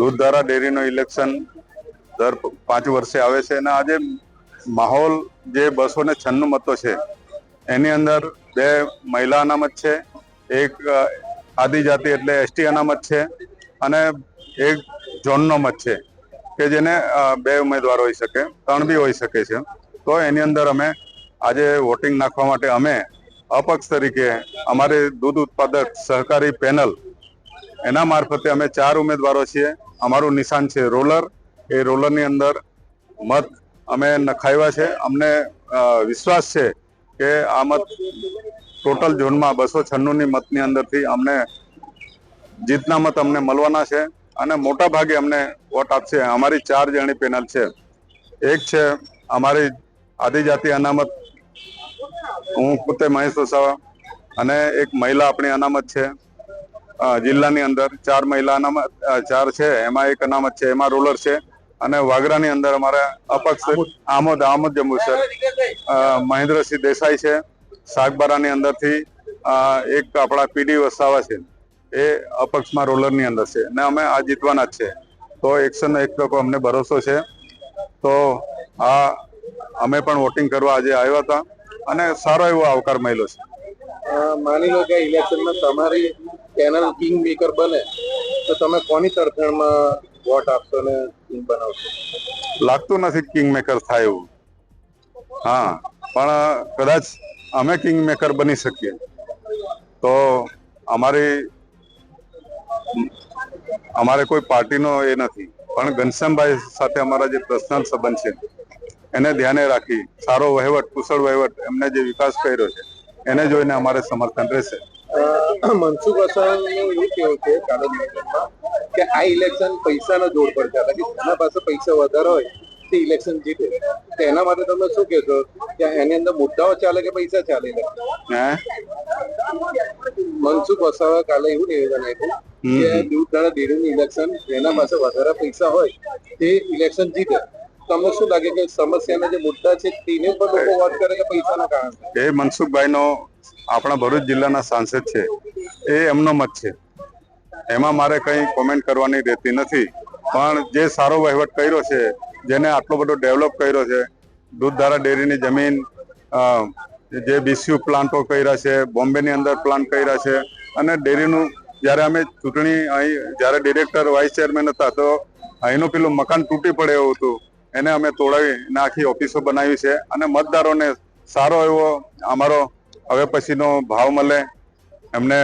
Dudhdhara ડેરીનો election દર પાંચ વર્ષે આવે છે અને આજે માહોલ જે બસો ને છન્નું મતો છે, એની અંદર બે મહિલા અનામત છે, એક આદિજાતિ એટલે એસટી અનામત છે અને એક ઝોનનો મત છે કે જેને બે ઉમેદવાર હોઈ શકે, ત્રણ બી હોઈ શકે છે. તો એની અંદર અમે આજે વોટિંગ નાખવા માટે અમે અપક્ષ તરીકે અમારી દૂધ ઉત્પાદક સહકારી પેનલ એના મારફતે અમે ચાર ઉમેદવારો છીએ. અમારું નિશાન છે રોલર. એ રોલરની અંદર મત અમે નખાવ્યા છે. અમને વિશ્વાસ છે કે આ મત ટોટલ ઝોનમાં બસો છન્નુંની મતની અંદરથી અમને જીતના મત અમને મળવાના છે અને મોટા ભાગે અમને વોટ આપશે. અમારી ચાર જણી પેનલ છે. એક છે અમારી આદિજાતિ અનામત. હું પોતે મહેશ અને એક મહિલા આપણી અનામત છે. જિલ્લાની અંદર ચાર મહિલા અનામત ચાર છે, એમાં એક અનામત છે, એમાં રોલર છે અને વાગરાની અંદર અમારે અપક્ષ આમોદ આમોદ જમ્મુ છે. મહેન્દ્રસિંહ દેસાઈ છે. સાગબારાની અંદરથી એક આપણા પીડી વસાવા છે. એ અપક્ષમાં રોલરની અંદર છે અને અમે આ જીતવાના જ છે. તો એકસો ને એક ટકો અમને ભરોસો છે. તો આ અમે પણ વોટિંગ કરવા આજે આવ્યા હતા અને સારો એવો આવકાર મળ્યો છે. માની લો કે ઇલેક્શનમાં તમારી પેનલ કિંગ મેકર બને, તો તમે કોની તરફેણમાં વોટ આપશો ને કિંગ બનાવશો? લાગતું નથી કિંગ મેકર થાય એવું. હા, પણ કદાચ અમે કિંગ મેકર બની શકીએ. તો અમારી, અમારે કોઈ પાર્ટીનો એ નથી. પણ ઘનશ્યામભાઈ સાથે અમારા જે પર્સનલ સંબંધ છે, એને ધ્યાને રાખી, સારો વહીવટ, કુશળ વહીવટ એમને જે વિકાસ કર્યો છે, એને જોઈને અમારે સમર્થન રહેશે. મનસુખ વસાવાનું એવું કેવું છે કાલે ઇલેક્શનમાં કે આ ઇલેક્શન પૈસાનો જોડ પર ચાલે કે જેના પાસે પૈસા વધારે હોય તે ઇલેક્શન જીતે. તો એના માટે તમે શું કહેશો? કે એની અંદર મુદ્દાઓ ચાલે કે પૈસા ચાલે? હે? મનસુખ વસાવા કાલે એવું નિવેદન આપ્યું કે દૂધધારા ડેરીનું ઇલેક્શન જેના પાસે વધારે પૈસા હોય તે ઇલેક્શન જીતે. તમને શું લાગે કે સમસ્યાના જે મુદ્દા છે, તેને પર લોકો વાત કરે કે પૈસાના કારણે? એ મનસુખભાઈનો આપણા ભરૂચ જિલ્લાના સાંસદ છે. એ એમનો મત છે. એમાં મારે કંઈ કોમેન્ટ કરવાની રહેતી નથી. પણ જે સારો વહીવટ કર્યો છે, જેને આટલો બધો ડેવલપ કર્યો છે, દૂધધારા ડેરીની જમીન જે બીસીયુ પ્લાન્ટો કર્યા છે, બોમ્બેની અંદર પ્લાન્ટ કર્યા છે, અને ડેરીનું જ્યારે અમે ચૂંટણી અહીં, જ્યારે ડિરેક્ટર વાઇસ ચેરમેન હતા, તો અહીંનું પેલું મકાન તૂટી પડે એવું હતું. એને અમે તોડાવી ને આખી ઓફિસો બનાવી છે. અને મતદારોને સારો એવો અમારો હવે પછીનો ભાવ મળે. એમને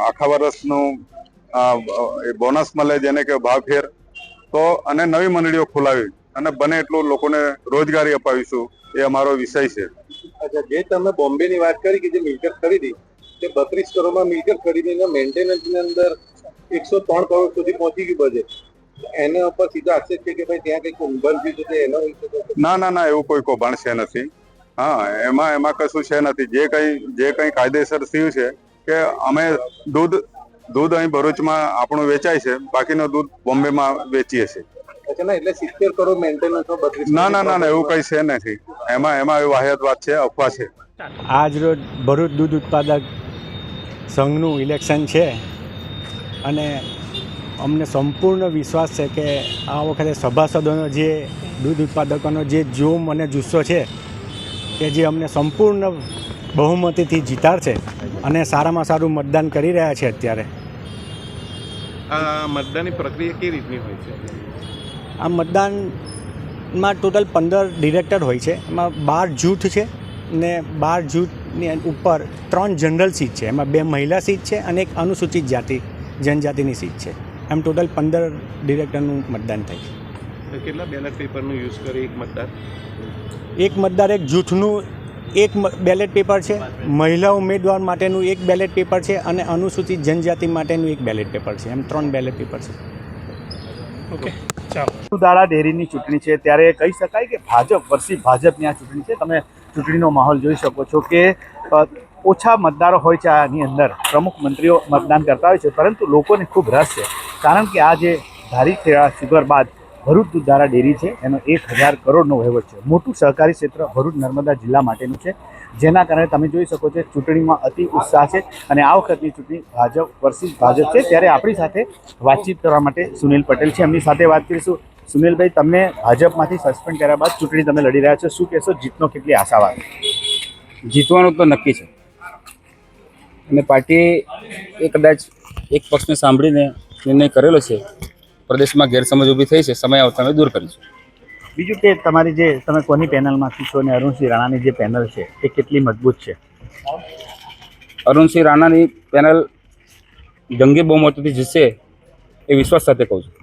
આખા વર્ષનું બોનસ મળે જેને કે ભાવ ફેર તો અને નવી મંડળીઓ ખોલાવી અને બને એટલું લોકોને રોજગારી અપાવીશું એ અમારો વિષય છે. અચ્છા, જે તમે બોમ્બે ની વાત કરી કે જે મિલકત ખરીદી, તે બત્રીસ કરોડમાં મિલકત ખરીદીને મેન્ટેનન્સની અંદર એકસો ત્રણ કરોડ સુધી પહોંચી ગયું બજેટ એના ઉપર સીધો આક્ષેપ છે કે ભાઈ ત્યાં કઈ ઊંઘર થયું છે એનો ના ના ના એવું કોઈ કૌભાંડ છે નથી. હા એમાં એમાં કશું છે નથી. જે કઈ જે કઈ કાયદેસર થયું છે કે અમે દૂધ દૂધ અહીં ભરૂચમાં આપણું વેચાય છે બાકીનું દૂધ બોમ્બેમાં વેચીએ છીએ. એટલે સિત્તેર કરોડ મેન્ટેનન્સ ના ના ના ના એવું કઈ છે નથી. એમાં એમાં એ વાહિયાત વાત છે અફવા છે. આજ રોજ ભરૂચ દૂધ ઉત્પાદક સંઘનું ઇલેક્શન છે અને અમને સંપૂર્ણ વિશ્વાસ છે કે આ વખતે સભાસદોનો જે દૂધ ઉત્પાદકોનો જે જોમ અને જુસ્સો છે કે જે અમને સંપૂર્ણ બહુમતીથી જીતાડશે અને સારામાં સારું મતદાન કરી રહ્યા છે અત્યારે. આ મતદાનની પ્રક્રિયા કેવી રીતની હોય છે? આ મતદાનમાં ટોટલ પંદર ડિરેક્ટર હોય છે. એમાં બાર જૂથ છે ને બાર જૂથની ઉપર ત્રણ જનરલ સીટ છે. એમાં બે મહિલા સીટ છે અને એક અનુસૂચિત જાતિ જનજાતિની સીટ છે. એમ ટોટલ પંદર ડિરેક્ટરનું મતદાન થાય છે. તો કેટલા બેલેટ પેપરનો યુઝ કરી એક મતદાર? એક મતદાર એક જૂથનું એક બેલેટ પેપર છે મહિલા ઉમેદવાર માટેનું એક બેલેટ પેપર છે અને અનુસૂચિત જનજાતિ માટેનું એક બેલેટ પેપર છે. એમ ત્રણ બેલેટ પેપર છે. ઓકે દાડા ડેરીની ચૂંટણી છે ત્યારે કહી શકાય કે ભાજપ વર્ષી ભાજપની આ ચૂંટણી છે. તમે ચૂંટણીનો માહોલ જોઈ શકો છો કે ઓછા મતદારો હોય છે આની અંદર. પ્રમુખ મંત્રીઓ મતદાન કરતા હોય છે પરંતુ લોકોને ખૂબ રસ છે. કારણ કે આ જે ધારી ખેડા સુગર બાદ ભરૂચ દૂધધારા ડેરી છે, એનો એક હજાર કરોડનો વહીવટ છે. મોટું સહકારી ક્ષેત્ર ભરૂચ નર્મદા જિલ્લા માટેનું છે. જેના કારણે તમે જોઈ શકો છો, ચૂંટણીમાં અતિ ઉત્સાહ છે અને આ વખતની ચૂંટણી ભાજપ વર્સિસ ભાજપ છે. ત્યારે આપણી સાથે વાતચીત કરવા માટે સુનિલ પટેલ છે. એમની સાથે વાત કરીશું. સુનિલભાઈ તમને ભાજપમાંથી સસ્પેન્ડ કર્યા બાદ ચૂંટણી તમે લડી રહ્યા છો. શું કહેશો? જીતનો કેટલી આશાવાદ? જીતવાનું તો નક્કી છે. અને પાર્ટી એ કદાચ એક પક્ષને સાંભળીને નિર્ણય કરેલો છે પ્રદેશમાં ગેરસમજ ઊભી થઈ છે સમય આવતા અમે દૂર કરીશું. બીજું કે તમારી જે તમે કોની પેનલમાંથી છો અને અરુણસિંહ રાણાની જે પેનલ છે એ કેટલી મજબૂત છે? અરુણસિંહ રાણાની પેનલ જંગી બહુમતીથી જીતશે એ વિશ્વાસ સાથે કહું છું.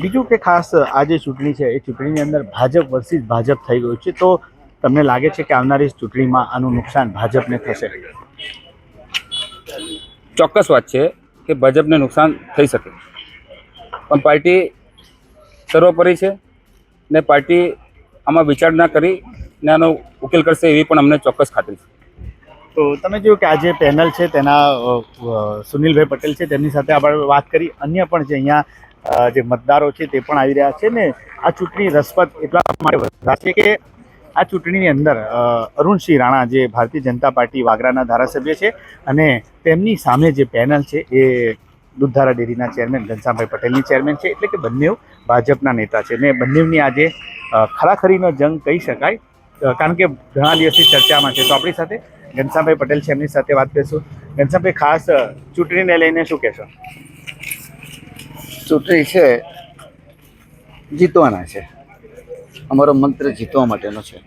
બીજું કે ખાસ આ જે ચૂંટણી છે એ ચૂંટણીની અંદર ભાજપ વર્સિસ ભાજપ થઈ ગયું છે તો તમને લાગે છે કે આવનારી ચૂંટણીમાં આનું નુકસાન ભાજપને થશે? ચોક્કસ વાત છે. કે ભાજપને નુકસાન થઈ શકે. પણ પાર્ટી સર્વોપરી છે ને પાર્ટી આમાં વિચાર ના કરી ને આનો ઉકેલ કરશે એવી પણ અમને ચોક્કસ ખાતરી છે. તો તમે જોયું કે આ જે પેનલ છે, તેના સુનિલભાઈ પટેલ છે, તેમની સાથે આપણે વાત કરી. અન્ય પણ જે અહીંયા જે મતદારો છે તે પણ આવી રહ્યા છે ને આ ચૂંટણી રસપ્રદ એટલા માટે છે કે આ ચૂંટણીની અંદર અરુણસિંહ રાણા જે ભારતીય જનતા પાર્ટી વાગરાના ધારાસભ્ય છે અને તેમની સામે જે પેનલ છે એ દુધારા ડેરીના ચેરમેન ઘનશ્યામભાઈ પટેલની ચેરમેન છે, એટલે કે બંને ભાજપના નેતા છે. ને બંનેની આજે ખરાખરીનો જંગ કહી શકાય કારણ કે ઘણા દિવસથી ચર્ચામાં છે. તો આપણી સાથે ઘનશ્યામભાઈ પટેલ છે, એમની સાથે વાત કરીશું. ઘનશ્યામભાઈ, ખાસ ચૂંટણીને લઈને શું કહેશો? ચૂંટણી છે, જીતવાના છે. અમારો મંત્ર જીતવા માટેનો છે.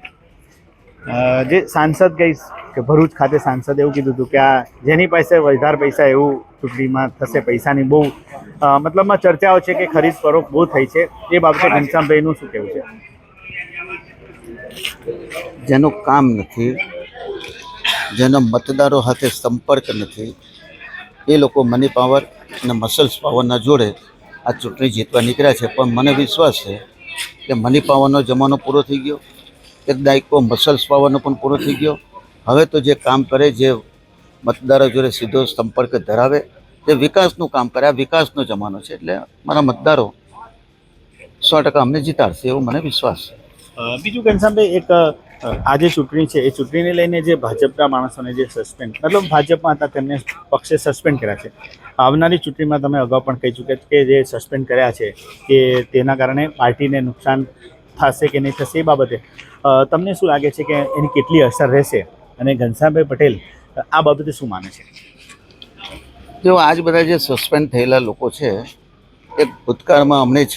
જે સાંસદ કહીશ કે ભરૂચ ખાતે સાંસદ એવું કીધું હતું કે આ જેની પાસે વધારે પૈસા એવું ચૂંટણીમાં થશે પૈસાની બહુ મતલબમાં ચર્ચાઓ છે કે ખરીદ ફરોખ બહુ થઈ છે. એ બાબતે ઘનશ્યામભાઈનું શું કહેવું છે? જેનું કામ નથી જેનો મતદારો સાથે સંપર્ક નથી એ લોકો મની પાવર અને મસલ્સ પાવરના જોડે આ ચૂંટણી જીતવા નીકળ્યા છે. પણ મને વિશ્વાસ છે કે મની પાવરનો જમાનો પૂરો થઈ ગયો. એક દાયકો મસલ્સ પાવરનો પણ પૂરો થઈ ગયો. હવે તો જે કામ કરે, જે મતદારો જોડે સીધો સંપર્ક ધરાવે તે વિકાસનું કામ કરે. આ વિકાસનો જમાનો છે એટલે મારા મતદારો સો ટકા અમને જીતાડશે એવો મને વિશ્વાસ છે. બીજું ઘનશ્યામભાઈ એક આ જે ચૂંટણી છે, એ ચૂંટણીને લઈને જે ભાજપના માણસોને જે સસ્પેન્ડ મતલબ ભાજપમાં હતા, તેમને પક્ષે સસ્પેન્ડ કર્યા છે. આવનારી ચૂંટણીમાં તમે અગાઉ પણ કહી ચૂક્યા કે જે સસ્પેન્ડ કર્યા છે, કે તેના કારણે પાર્ટીને નુકસાન થશે કે નહીં થશે એ બાબતે. તમને શું લાગે છે કે એની કેટલી અસર રહેશે? અને ઘનશ્યામભાઈ પટેલ, આ બાબતે શું માને છે? જો આજ બધા જે સસ્પેન્ડ થયેલા લોકો છે, એ ભૂતકાળમાં અમને જ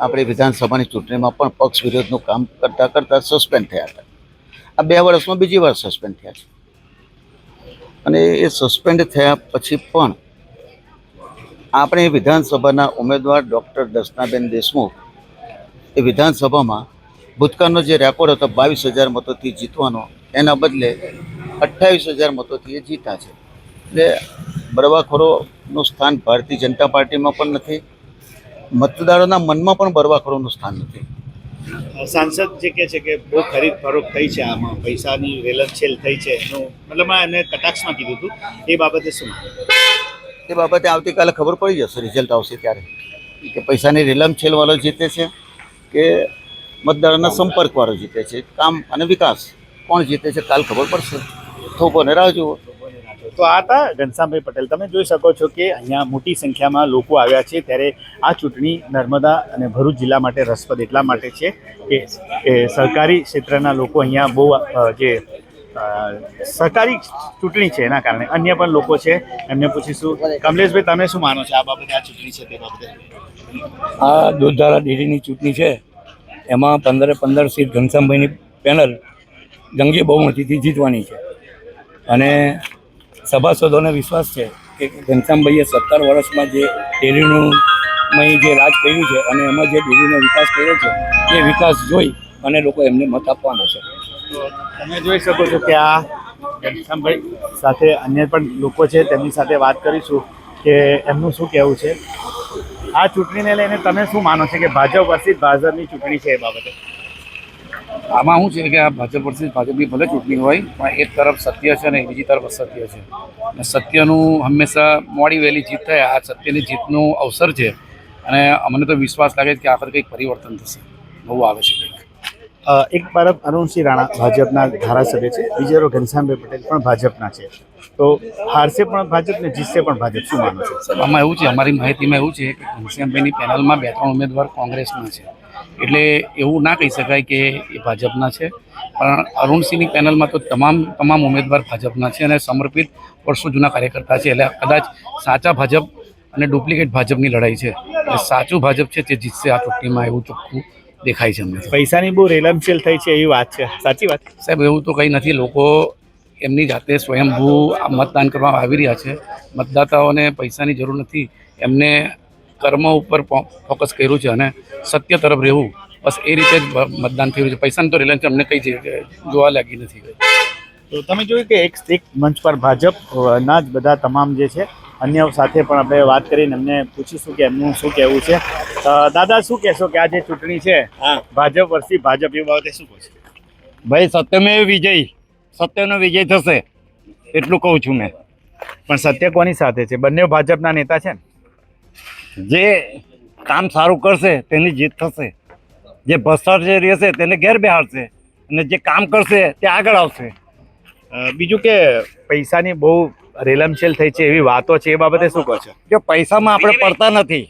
આપણે વિધાનસભાની ચૂંટણીમાં પણ પક્ષ વિરોધનું કામ કરતાં કરતાં સસ્પેન્ડ થયા હતા. આ બે વર્ષમાં બીજી વાર સસ્પેન્ડ થયા છે. અને એ સસ્પેન્ડ થયા પછી પણ આપણે વિધાનસભાના ઉમેદવાર ડૉક્ટર દર્શનાબેન દેશમુખ એ વિધાનસભામાં ભૂતકાળનો જે રેકોર્ડ હતો, બાવીસ હજાર મતોથી જીતવાનો, એના બદલે અઠ્ઠાવીસ હજાર મતોથી એ જીતા છે. એટલે બરવાખોરોનું સ્થાન ભારતીય જનતા પાર્ટીમાં પણ નથી, મતદારોના મનમાં પણ બરવાખોરોનું સ્થાન નથી. સાંસદ જે કહે છે કે બહુ ખરીદ ફરોખ થઈ છે આમાં, પૈસાની રેલમછેલ થઈ છે એનું, મતલબ એને કટાક્ષમાં કીધું હતું, એ બાબતે શું એ બાબતે આવતીકાલે ખબર પડી જશે રિઝલ્ટ આવશે ત્યારે. કે પૈસાની રેલમછેલવાળો જીતે છે કે મતદારોના સંપર્કવાળો જીતે છે, કામ અને વિકાસ, કોણ જીતે છે કાલ ખબર પડશે. થોપોને રાહ જુઓ. તો આ હતા ઘનશ્યામભાઈ પટેલ. તમે જોઈ શકો છો કે અહીંયા મોટી સંખ્યામાં લોકો આવ્યા છે ત્યારે આ ચૂંટણી નર્મદા અને ભરૂચ જિલ્લા માટે રસપ્રદ એટલા માટે છે કે સરકારી ક્ષેત્રના લોકો અહીંયા બહુ જે સરકારી ચૂંટણી છે એના કારણે. અન્ય પણ લોકો છે. એમને પૂછીશું. કમલેશભાઈ, તમે શું માનો છો? આ બાબતે આ ચૂંટણી છે તે બાબતે. આ દૂધધારા ડેરીની ચૂંટણી છે. એમાં પંદરે પંદર સીટ ઘનશ્યામભાઈની પેનલ જંગી બહુમતીથી જીતવાની છે. અને સભાસદોને વિશ્વાસ છે કે ઘનશ્યામભાઈએ સત્તર વર્ષમાં જે ડેરીનું જે રાજ કર્યું છે અને એમાં જે ડેરીનો વિકાસ કર્યો છે, એ વિકાસ જોઈ અને લોકો એમને મત આપવાના છે. તમે જોઈ શકો છો કે આ ઘનશ્યામભાઈ સાથે અન્ય પણ લોકો છે, તેમની સાથે વાત કરીશું કે એમનું શું કહેવું છે. આ ચૂંટણીને લઈને તમે શું માનો છો કે ભાજપ વર્સિસ ભાજપની ચૂંટણી છે એ બાબતે? આમાં શું છે કે આ ભાજપ વર્ષથી ભાજપની ભલે ચૂંટણી હોય, પણ એક તરફ સત્ય છે ને બીજી તરફ અસત્ય છે. અને સત્યનું હંમેશા મોડી વહેલી જીત થાય, આ સત્યની જીતનું અવસર છે. અને અમને તો વિશ્વાસ લાગે છે કે આખર કંઈક પરિવર્તન થશે. બહુ આવે છે કંઈક. એક તરફ અરુણસિંહ રાણા ભાજપના ધારાસભ્ય છે. બીજો તરફ ઘનશ્યામભાઈ પટેલ પણ ભાજપના છે. તો હારશે પણ ભાજપ ને જીતશે પણ ભાજપ, શું માનો છો? આમાં એવું છે, અમારી માહિતીમાં એવું છે કે ઘનશ્યામભાઈની પેનલમાં બે ત્રણ ઉમેદવાર કોંગ્રેસના છે. એટલે એવું ના કહી શકાય કે એ ભાજપના છે. પણ અરુણસિંહની પેનલમાં તો તમામ તમામ ઉમેદવાર ભાજપના છે અને સમર્પિત વર્ષો જૂના કાર્યકર્તા છે. એટલે કદાચ સાચા ભાજપ અને ડુપ્લિકેટ ભાજપની લડાઈ છે. સાચું ભાજપ છે તે જીતશે આ ચૂંટણીમાં એવું ચોખ્ખું દેખાય છે અમને. પૈસાની બહુ રેલમછેલ થઈ છે એવી વાત છે. સાચી વાત? સાહેબ એવું તો કંઈ નથી. લોકો એમની જાતે સ્વયંભૂ મતદાન કરવા આવી રહ્યા છે. મતદાતાઓને પૈસાની જરૂર નથી. એમને કર્મ ઉપર ફોકસ કર્યું છે અને સત્ય તરફ રહેવું. બસ એ રીતે જ મતદાન મતદાન થયું છે. પૈસાની તો રિલાયન્સ અમને કંઈ જોવા લાગી નથી. તો તમે જોયું કે એક એક મંચ પર ભાજપ ના જ બધા તમામ જે છે અન્ય સાથે પણ આપણે વાત કરીને એમને પૂછીશું કે એમનું શું કહેવું છે. દાદા શું કહેશો કે આ જે ચૂંટણી છે ભાજપ વર્ષી ભાજપ એ બાબતે શું કહો ભાઈ સત્યમેવ વિજય સત્યનો વિજય થશે એટલું કહું છું મેં. પણ સત્ય કોની સાથે છે? બંને ભાજપના નેતા છે ને? જે કામ સારું કરશે તેની જીત થશે. જે ભ્રષ્ટાચાર રહેશે તેને ઘેર બેહાડશે. અને જે કામ કરશે તે આગળ આવશે. બીજું કે પૈસાની બહુ રેલમછેલ થઈ છે એવી વાતો છે એ બાબતે શું કહો છો? જો પૈસામાં આપણે પડતા નથી.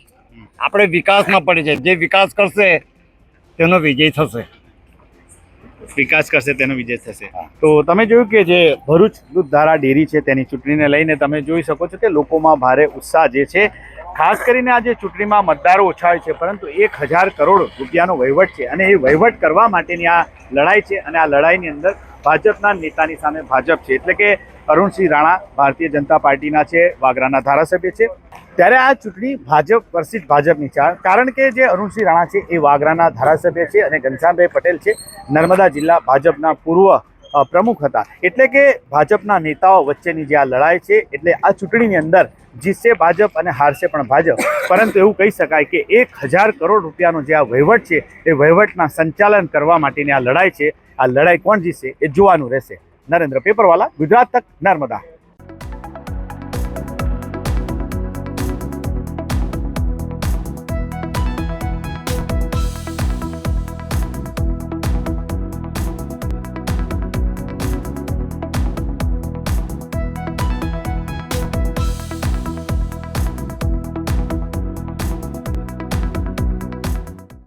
આપણે વિકાસમાં પડે છે જે વિકાસ કરશે તેનો વિજય થશે. વિકાસ કરશે તેનો વિજય થશે. તો તમે જોયું કે જે ભરૂચ દૂધધારા ડેરી છે તેની ચૂંટણીને લઈને તમે જોઈ શકો છો કે લોકોમાં ભારે ઉત્સાહ જે છે ખાસ કરીને આ જે ચૂંટણીમાં મતદારો ઓછા હોય છે પરંતુ એક હજાર કરોડ રૂપિયાનો વહીવટ છે અને એ વહીવટ કરવા માટેની આ લડાઈ છે અને આ લડાઈની અંદર ભાજપના નેતાની સામે ભાજપ છે. એટલે કે અરુણસિંહ રાણા ભારતીય જનતા પાર્ટીના છે, વાગરાના ધારાસભ્ય છે. ત્યારે આ ચૂંટણી ભાજપ વર્સિસ ભાજપની છે. કારણ કે જે અરુણસિંહ રાણા છે એ વાગરાના ધારાસભ્ય છે અને ઘનશ્યામભાઈ પટેલ છે, નર્મદા જિલ્લા ભાજપના પૂર્વ પ્રમુખ હતા. એટલે કે ભાજપના નેતાઓ વચ્ચેની જે આ લડાઈ છે, એટલે આ ચૂંટણીની અંદર જીતશે ભાજપ અને હારશે પણ ભાજપ. પરંતુ એવું કહી શકાય કે એક હજાર કરોડ રૂપિયાનો જે આ વહીવટ છે, એ વહીવટના સંચાલન કરવા માટેની આ લડાઈ છે. આ લડાઈ કોણ જીતશે એ જોવાનું રહેશે. નરેન્દ્ર પેપરવાલા ગુજરાત તક નર્મદા.